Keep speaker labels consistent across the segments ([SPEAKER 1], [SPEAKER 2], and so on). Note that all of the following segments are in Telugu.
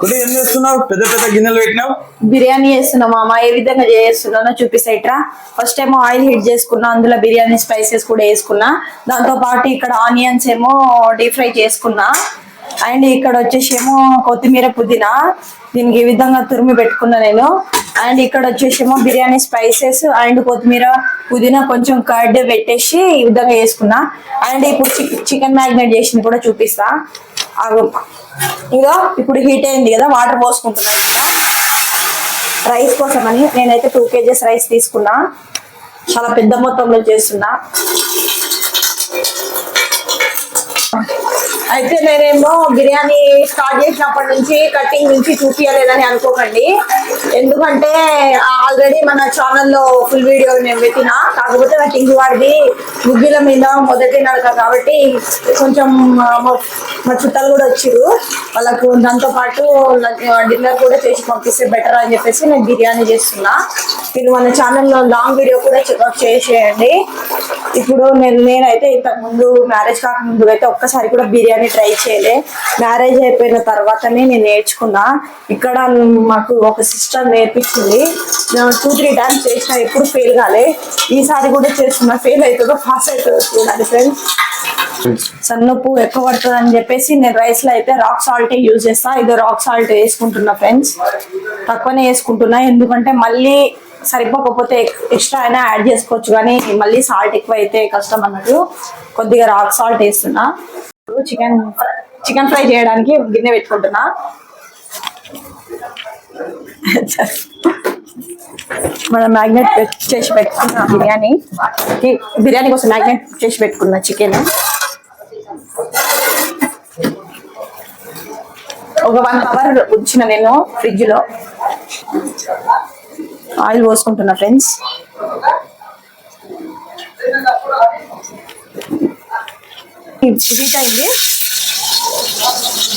[SPEAKER 1] కొద్దిగా ఏం చేస్తున్నావు? పెద్ద పెద్ద గిన్నెలు పెట్టినావు?
[SPEAKER 2] బిర్యానీ చేస్తున్నాం మామ. ఏ విధంగా చేస్తున్నానో చూపిస్తాయిట్రా ఫస్ట్ ఏమో ఆయిల్ హీట్ చేసుకున్నా అందులో బిర్యానీ స్పైసెస్ కూడా వేసుకున్నా. దాంతో పాటు ఇక్కడ ఆనియన్స్ ఏమో డీప్ ఫ్రై చేసుకున్నా. అండ్ ఇక్కడ వచ్చేసి ఏమో కొత్తిమీర పుదీనా. దీనికి ఈ విధంగా తురిమి పెట్టుకున్నా నేను. అండ్ ఇక్కడ వచ్చేసి ఏమో బిర్యానీ స్పైసెస్ అండ్ కొత్తిమీర పుదీనా కొంచెం కర్డ్ పెట్టేసి ఈ విధంగా వేసుకున్నా. అండ్ ఇప్పుడు చికెన్ మ్యాగ్నేట్ చేసింది కూడా చూపిస్తా. ఆగు. ఇప్పుడు హీట్ అయింది కదా వాటర్ పోసుకుంటున్నాను రైస్ కోసం అని నేనైతే టూ కేజెస్ రైస్ తీసుకున్నా. చాలా పెద్ద మొత్తంలో చేస్తున్నా. అయితే నేనేమో బిర్యానీ స్టార్ట్ చేసినప్పటి నుంచి కటింగ్ నుంచి చూపించలేదని అనుకోకండి. ఎందుకంటే ఆల్రెడీ మన ఛానల్లో ఫుల్ వీడియో నేను పెట్టిన. కాకపోతే నా టింగ్ వాడిది ముగ్గుల మీద మొదటి నడక కాబట్టి కొంచెం మా- చుట్టాలు కూడా వచ్చారు వాళ్ళకు దాంతో పాటు డిన్నర్ కూడా చేసి పంపిస్తే బెటర్ అని చెప్పేసి నేను బిర్యానీ చేస్తున్నా. మీరు మన ఛానల్లో లాంగ్ వీడియో కూడా చెకప్ చేసేయండి. ఇప్పుడు నేను నేనైతే ఇంతకు ముందు మ్యారేజ్ కాకముందు అయితే ఒక్కసారి కూడా బిర్యానీ ట్రై చేయలే. మ్యారేజ్ అయిపోయిన తర్వాతనే నేను నేర్చుకున్నా. ఇక్కడ మాకు ఒక సిస్టర్ నేర్పించింది. టూ త్రీ టైమ్స్ చేసిన ఎప్పుడు ఫెయిల్ కాలే. ఈసారి కూడా చేస్తున్నా. ఫెయిల్ అవుతుందో పాస్ అవుతుందో చూడాలి ఫ్రెండ్స్ సన్నప్పు ఎక్కువ పడుతుంది అని చెప్పేసి నేను రైస్లో అయితే రాక్ సాల్ట్ యూజ్ చేస్తా. ఇది రాక్ సాల్ట్ వేసుకుంటున్నా ఫ్రెండ్స్ తక్కువనే వేసుకుంటున్నా. ఎందుకంటే మళ్ళీ సరిపోకపోతే ఎక్స్ట్రా అయినా యాడ్ చేసుకోవచ్చు కానీ మళ్ళీ సాల్ట్ ఎక్కువ అయితే కష్టం అన్నట్టు కొద్దిగా రాక్ సాల్ట్ వేస్తున్నా. చికెన్ చికెన్ ఫ్రై చేయడానికి గిన్నె పెట్టుకుంటున్నా. మనం మ్యాగ్నెట్ చేసి పెట్టుకున్న బిర్యానీ. బిర్యానీ కోసం మ్యాగ్నెట్ చేసి పెట్టుకున్న చికెన్ ఒక వన్ అవర్ ఉంచిన నేను ఫ్రిడ్జ్లో ఆయిల్ పోసుకుంటున్నా ఫ్రెండ్స్. హీట్ అయింది.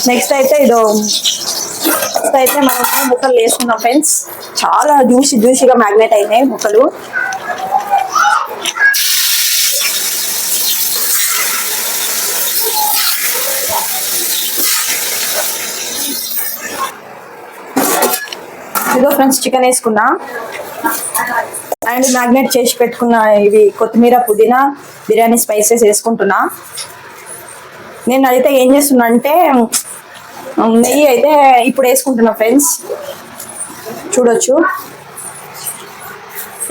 [SPEAKER 2] నెక్స్ట్ అయితే ఇదో నెక్స్ట్ అయితే మనం ముక్కలు వేసుకున్నాం ఫ్రెండ్స్. చాలా జ్యూసీ జ్యూసీగా మ్యాగ్నెట్ అయినాయి ముక్కలు. ఇదిగో ఫ్రెండ్స్ చికెన్ వేసుకున్నా. అండ్ మ్యాగ్నేట్ చేసి పెట్టుకున్న ఇవి కొత్తిమీర పుదీనా బిర్యానీ స్పైసెస్ వేసుకుంటున్నా. నేను అయితే ఏం చేస్తున్నా అంటే నెయ్యి అయితే ఇప్పుడు వేసుకుంటున్నా ఫ్రెండ్స్. చూడొచ్చు.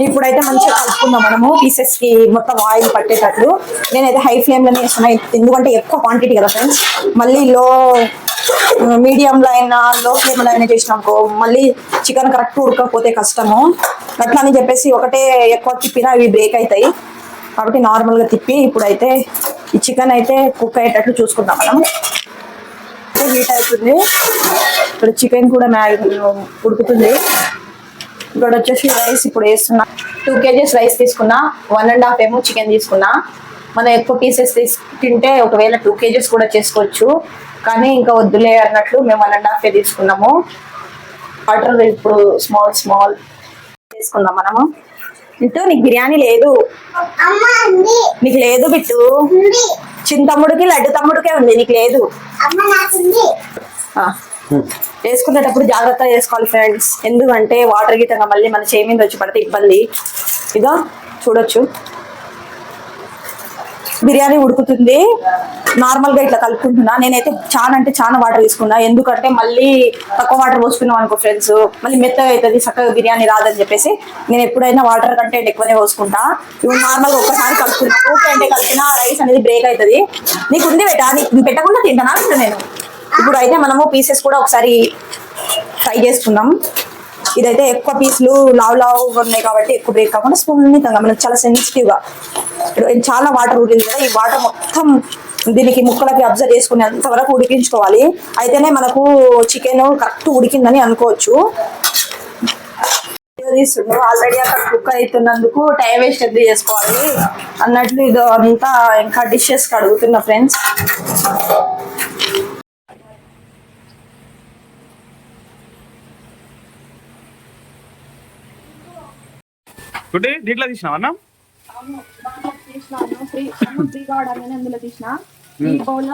[SPEAKER 2] ఇప్పుడైతే మంచిగా కలుపుకుందాం మనము పీసెస్కి మొత్తం ఆయిల్ పట్టేటట్లు. నేనైతే హై ఫ్లేమ్లోనే వేస్తున్నా ఎందుకంటే ఎక్కువ క్వాంటిటీ కదా ఫ్రెండ్స్. మళ్ళీ లో మీడియంలో అయినా లో ఫ్లేమ్ అయినా చేసినాకో మళ్ళీ చికెన్ కరెక్ట్ ఉడకపోతే కష్టము. అట్లా అని చెప్పేసి ఒకటే ఎక్కువ తిప్పినా అవి బ్రేక్ అవుతాయి కాబట్టి నార్మల్గా తిప్పి ఇప్పుడైతే ఈ చికెన్ అయితే కుక్ అయ్యేటట్లు చూసుకుందాం మనం. హీట్ అవుతుంది. ఇక్కడ చికెన్ కూడా మ్యాగ్ ఉడుకుతుంది. ఇక్కడ వచ్చేసి రైస్ ఇప్పుడు వేస్తున్నా. టూ కేజీస్ రైస్ తీసుకున్నా వన్ అండ్ హాఫ్ ఏమో చికెన్ తీసుకున్నా. మనం ఎక్కువ పీసెస్ తీసు తింటే ఒకవేళ టూ కేజీస్ కూడా చేసుకోవచ్చు. కానీ ఇంకా వద్దులే అన్నట్లు మేము వన్ అండ్ హాఫ్ తీసుకున్నాము. వాటర్ ఇప్పుడు స్మాల్ స్మాల్ తీసుకుందాం మనము. బిట్టు నీకు బిర్యానీ లేదు. నీకు లేదు బిట్టు. చిన్న తమ్ముడికి లడ్డు తమ్ముడికే ఉంది నీకు లేదు. వేసుకునేటప్పుడు జాగ్రత్త చేసుకోవాలి ఫ్రెండ్స్ ఎందుకంటే వాటర్ గిట్టంగా మళ్ళీ మన చేయి మీద వచ్చి పడితే ఇబ్బంది. ఇదో చూడొచ్చు. బిర్యానీ ఉడుకుతుంది. నార్మల్గా ఇట్లా కలుపుకుంటున్నా. నేనైతే చాలా అంటే చాలా వాటర్ తీసుకున్నా. ఎందుకంటే మళ్ళీ తక్కువ వాటర్ పోసుకున్నాం అనుకో ఫ్రెండ్స్ మళ్ళీ మెత్తగా అవుతుంది చక్కగా బిర్యానీ రాదని చెప్పేసి నేను ఎప్పుడైనా వాటర్ కంటెంట్ ఎక్కువనే పోసుకుంటా. ఇప్పుడు నార్మల్గా ఒక్కసారి కలుపుకున్నా ఊకే అంటే కలిపిన రైస్ అనేది బ్రేక్ అవుతుంది నీకు ఉంది బెటా? నీకు పెట్టకుండా తింటానా? నేను? ఇప్పుడు అయితే మనము పీసెస్ కూడా ఒకసారి ఫ్రై చేసుకుందాం. ఇదైతే ఎక్కువ పీసులు లావు లావ్ ఉన్నాయి కాబట్టి ఎక్కువ బ్రేక్ కాకుండా సున్నితంగా మనకు చాలా సెన్సిటివ్గా చాలా వాటర్ ఉడికింది కదా. ఈ వాటర్ మొత్తం దీనికి ముక్కలకి అబ్జర్వ్ చేసుకునేంత వరకు ఉడికించుకోవాలి. అయితేనే మనకు చికెన్ కరెక్ట్ ఉడికిందని అనుకోవచ్చు. తీస్తుండ్రు ఆల్రెడీ అక్కడ కుక్ అవుతున్నందుకు టైం వేస్ట్ ఎందుకు చేసుకోవాలి? అన్నట్లు ఇది అంతా ఇంకా డిషెస్ కడుగుతున్నా ఫ్రెండ్స్
[SPEAKER 1] కుట్టి దీంట్లో తీసినావా అన్న?
[SPEAKER 2] అందులో తీసిన. ఈ బౌల్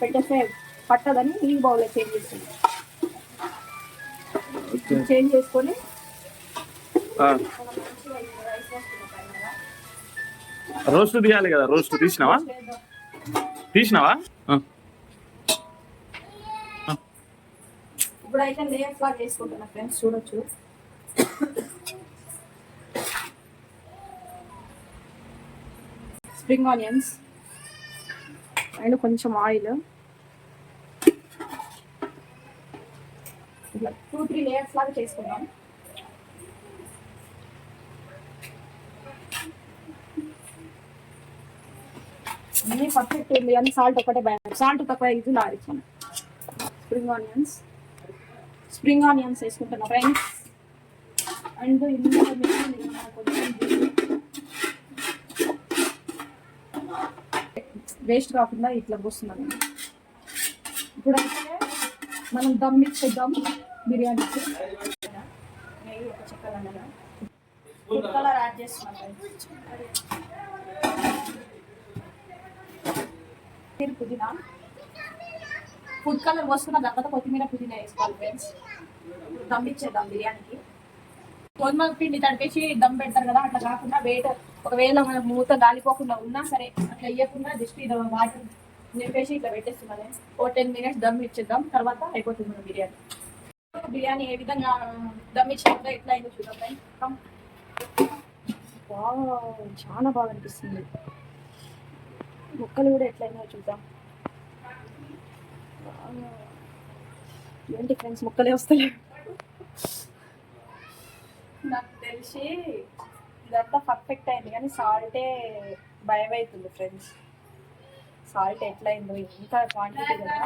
[SPEAKER 2] పెట్టేస్తే పట్టదని ఈ బౌల్ చేంజ్ చేస్తుంది
[SPEAKER 1] చేంజ్ చేసుకొని
[SPEAKER 3] రోస్ట్ తీయాలి కదా రోస్ట్ తీసినావా? తీసినావా.
[SPEAKER 1] ఇప్పుడైతే లేయర్స్ చేసుకుంటున్నా ఫ్రెండ్స్ చూడొచ్చు. స్ప్రింగ్ ఆనియన్స్ అండ్ కొంచెం ఆయిల్. టూ త్రీ లేయర్స్ లాగా చేసుకుందాం. అన్నీ పర్ఫెక్ట్ ఉంది. అని సాల్ట్ ఒకటే భయం సాల్ట్ తక్కువ ఇది లారించాను స్ప్రింగ్ ఆనియన్స్ స్ప్రింగ్ ఆనియన్స్ వేసుకుంటున్నా ఫ్రెండ్స్ అండ్ ఇందులో కొంచెం వేస్ట్ కాకుండా ఇట్లా పోస్తున్నాను ఇప్పుడైతే మనం దమ్ ఇచ్చేద్దాం బిర్యానీకి నెయ్యి ఒక చెక్కలన్నగా ఫుడ్ కలర్ యాడ్ చేస్తున్నాం. కొత్తిమీర పుదీనా. ఫుడ్ కలర్ వస్తున్న తర్వాత కొత్తిమీర పుదీనా వేసుకోవాలి ఫ్రెండ్స్. దమ్ ఇచ్చేద్దాం బిర్యానీకి. గోధుమ పిండి తడిపేసి దమ్ పెడతారు కదా అట్లా కాకుండా వేట ఒకవేళ మన మూత గాలిపోకుండా ఉన్నా సరే అట్లా వేయకుండా జస్ట్ ఇది వాటర్ నింపేసి ఇట్లా పెట్టేస్తున్నాను. ఓ టెన్ మినిట్స్ దమ్ ఇచ్చేద్దాం తర్వాత అయిపోతుంది మన బిర్యానీ. బిర్యానీ ఏ విధంగా దమ్ ఇచ్చినప్పుడు ఎట్లా అయిందో చూద్దాం బాగా చాలా బాగా అనిపిస్తుంది. మొక్కలు కూడా ఎట్లయినా చూద్దాం. ఏంటి ఫ్రెండ్స్ మొక్కలే వస్తాయి నాకు తెలిసి ఇదంతా పర్ఫెక్ట్ అయింది. కానీ సాల్టే భయం అవుతుంది ఫ్రెండ్స్ సాల్ట్ ఎట్లయిందో ఎంత క్వాంటిటీ కదా.